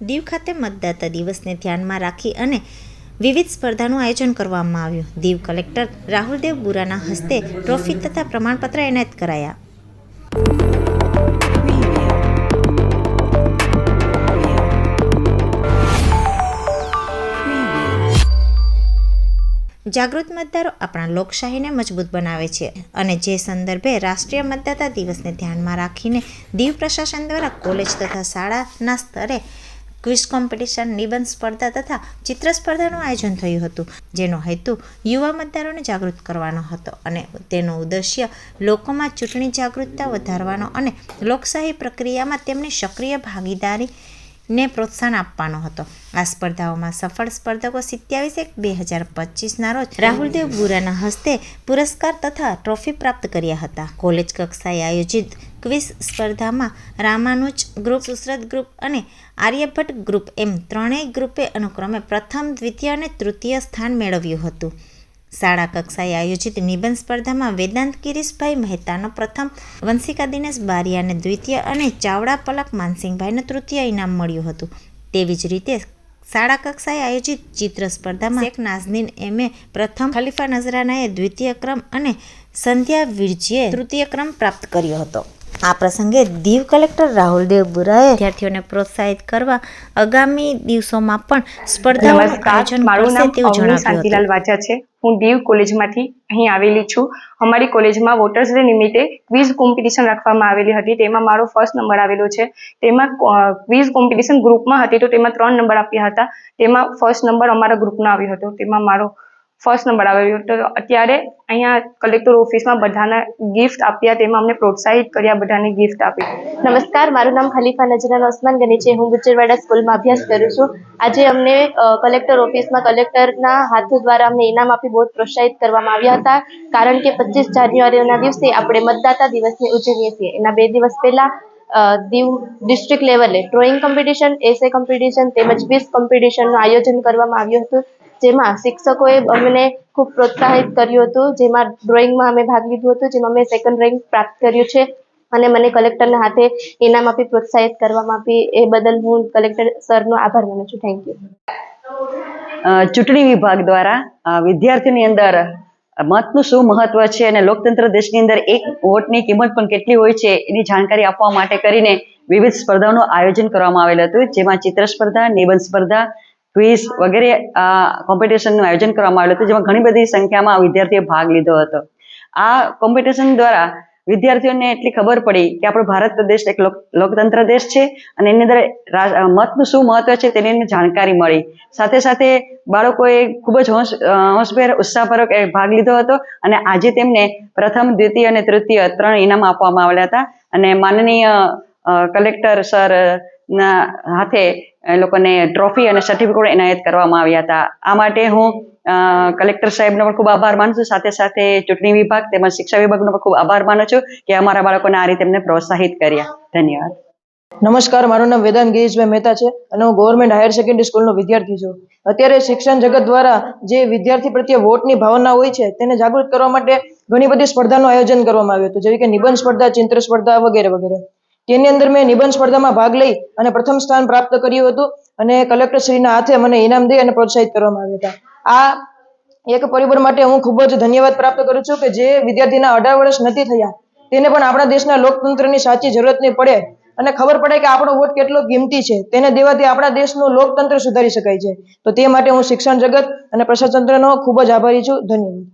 દીવ ખાતે મતદાતા દિવસને ધ્યાનમાં રાખી અને વિવિધ સ્પર્ધાનું આયોજન કરવામાં આવ્યું. દીવ કલેક્ટર રાહુલદેવ બુરાના હસ્તે ટ્રોફી તથા પ્રમાણપત્ર એનાયત કરાયા. જાગૃત મતદારો આપણા લોકશાહીને મજબૂત બનાવે છે અને જે સંદર્ભે રાષ્ટ્રીય મતદાતા દિવસને ધ્યાનમાં રાખીને દીવ પ્રશાસન દ્વારા કોલેજ તથા શાળાના સ્તરે ક્વિઝ કોમ્પિટિશન, નિબંધ સ્પર્ધા તથા ચિત્ર સ્પર્ધાનું આયોજન થયું હતું, જેનો હેતુ યુવા મતદારોને જાગૃત કરવાનો હતો અને તેનો ઉદ્દેશ્ય લોકોમાં ચૂંટણી જાગૃતતા વધારવાનો અને લોકશાહી પ્રક્રિયામાં તેમની સક્રિય ભાગીદારી ને પ્રોત્સાહન આપવાનો હતો. આ સ્પર્ધાઓમાં સફળ સ્પર્ધકો સિત્યાવીસ એક બે હજાર પચીસના રોજ રાહુલદેવ બુરાના હસ્તે પુરસ્કાર તથા ટ્રોફી પ્રાપ્ત કર્યા હતા. કોલેજ કક્ષાએ આયોજિત ક્વિઝ સ્પર્ધામાં રામાનુજ ગ્રુપ, સુશ્રત ગ્રુપ અને આર્યભટ્ટ ગ્રુપ એમ ત્રણેય ગ્રુપે અનુક્રમે પ્રથમ, દ્વિતીય અને તૃતીય સ્થાન મેળવ્યું હતું. શાળા કક્ષાએ આયોજિત નિબંધ સ્પર્ધામાં વેદાંત ગિરીશભાઈ મહેતાનો પ્રથમ, વંશિકા દિનેશ બારિયાને દ્વિતીય અને ચાવડા પલક માનસિંહભાઈને તૃતીય ઇનામ મળ્યું હતું. તેવી જ રીતે શાળા કક્ષાએ આયોજિત ચિત્ર સ્પર્ધામાં શેખ નાઝનીન એમે. પ્રથમ, ખલીફા નજરાનાએ દ્વિતીય ક્રમ અને સંધ્યા વિરજીએ તૃતીય ક્રમ પ્રાપ્ત કર્યો હતો. આ પ્રસંગે દીવ કલેક્ટર રાહુલદેવ બુરાએ વિદ્યાર્થીઓને પ્રોત્સાહિત કરવા આગામી દિવસોમાં પણ સ્પર્ધાઓનું આયોજન કરશે તેવું જણાવ્યું શાંતિલાલ વાચા છે. હું દીવ કોલેજમાંથી અહીં આવેલી છું. અમારી કોલેજમાં વોટર્સ ડે નિમિત્તે ક્વિઝ કોમ્પિટિશન રાખવામાં આવેલી હતી. તેમાં મારો ફર્સ્ટ નંબર આવેલો છે. તેમાં ક્વિઝ કોમ્પિટિશન ગ્રુપમાં હતી તો તેમાં ત્રણ નંબર આપ્યા હતા. તેમાં ફર્સ્ટ નંબર અમારા ગ્રુપનો આવ્યો હતો. તેમાં મારો ફર્સ્ટ નંબર આવેલું તો અત્યારે અહીંયા કલેક્ટર ઓફિસમાં બધાના ગિફ્ટ આપ્યા. તેમાં અમને પ્રોત્સાહિત કર્યા, બધાને ગિફ્ટ આપી. નમસ્કાર. મારું નામ ખલીફા નજરાન ઓસમાન ગની છે હું ગુજરવાડા સ્કૂલમાં અભ્યાસ કરું છું. આજે અમને કલેક્ટર ઓફિસમાં કલેક્ટરના હાથો દ્વારા અમને ઇનામ આપી બહુ પ્રોત્સાહિત કરવામાં આવ્યા હતા. કારણ કે પચીસ જાન્યુઆરીના દિવસે આપણે મતદાતા દિવસને ઉજવીએ છીએ. એના બે દિવસ પહેલાં દીવ ડિસ્ટ્રિક્ટ લેવલે ડ્રોઈંગ કોમ્પિટિશન એસે કોમ્પિટિશન તેમજ ક્વિઝ કોમ્પિટિશનનું આયોજન કરવામાં આવ્યું હતું. જેમાં શિક્ષકોએ અમને ખૂબ પ્રોત્સાહિત કર્યું હતું, જેમાં ડ્રોઈંગમાં અમે ભાગ લીધું હતું, જેમાં મેં સેકન્ડ રેન્ક પ્રાપ્ત કર્યું છે. અને મને કલેક્ટરના હાથે ઇનામ આપી પ્રોત્સાહિત કરવામાં આપી, એ બદલ હું કલેક્ટર સરનો આભાર માનું છું. થેન્ક યુ ચૂંટણી વિભાગ દ્વારા વિદ્યાર્થીની અંદર મતનું શું મહત્વ છે અને લોકતંત્ર દેશની અંદર એક વોટની કિંમત પણ કેટલી હોય છે એની જાણકારી આપવા માટે કરીને વિવિધ સ્પર્ધાઓનું આયોજન કરવામાં આવેલ હતું, જેમાં ચિત્ર સ્પર્ધા, નિબંધ સ્પર્ધા ક્વિઝ વગેરે કોમ્પિટિશનનું આયોજન કરવામાં આવેલું હતું, જેમાં ઘણી બધી સંખ્યામાં વિદ્યાર્થીઓએ ભાગ લીધો હતો. આ કોમ્પિટિશન દ્વારા વિદ્યાર્થીઓને એટલી ખબર પડી કે આપણો ભારત દેશ એક લોક- લોકતંત્ર દેશ છે, અને એની અંદર મતનું શું મહત્વ છે તેની જાણકારી મળી. સાથે સાથે બાળકોએ ખૂબ જ હોંશ હોંશભેર, ઉત્સાહપૂર્વક ભાગ લીધો હતો, અને આજે તેમને પ્રથમ, દ્વિતીય અને તૃતીય ત્રણ ઇનામ આપવામાં આવેલા હતા. અને માનનીય કલેક્ટર સર ના હાથે એ લોકોને ટ્રોફી અને સર્ટિફિકેટ એનાયત કરવામાં આવ્યા હતા. આ માટે હું કલેક્ટર સાહેબનો પણ ખૂબ આભાર માનું છું. સાથે સાથે ચૂંટણી વિભાગ તેમજ શિક્ષા વિભાગનો પણ ખૂબ આભાર માનું છું કે અમારા બાળકોને આ રીતે એમને પ્રોત્સાહિત કર્યા. ધન્યવાદ. નમસ્કાર, મારું નામ વેદાંત ગિરીશભાઈ મહેતા છે અને હું ગવર્મેન્ટ હાયર સેકન્ડરી સ્કૂલનો વિદ્યાર્થી છું. અત્યારે શિક્ષણ જગત દ્વારા જે વિદ્યાર્થી પ્રત્યે વોટની ભાવના હોય છે, તેને જાગૃત કરવા માટે ઘણી બધી સ્પર્ધાનું આયોજન કરવામાં આવ્યું હતું. જેવી કે નિબંધ સ્પર્ધા, ચિત્ર સ્પર્ધા વગેરે વગેરે. તેની અંદર મેં નિબંધ સ્પર્ધામાં ભાગ લઈ અને પ્રથમ સ્થાન પ્રાપ્ત કર્યું હતું અને કલેક્ટર શ્રીના હાથે મને ઇનામ દઈ અને પ્રોત્સાહિત કરવામાં આવ્યા હતા. આ એક પરિબળ માટે હું ખૂબ જ ધન્યવાદ પ્રાપ્ત કરું છું કે જે વિદ્યાર્થીના અઢાર વર્ષ નથી થયા, તેને પણ આપણા દેશના લોકતંત્રની સાચી જરૂરત નહીં પડે અને ખબર પડે કે આપણો વોટ કેટલો કિંમતી છે, તેને દેવાથી આપણા દેશનું લોકતંત્ર સુધારી શકાય છે. તો તે માટે હું શિક્ષણ જગત અને પ્રશાસનતંત્રનો ખૂબ જ આભારી છું. ધન્યવાદ.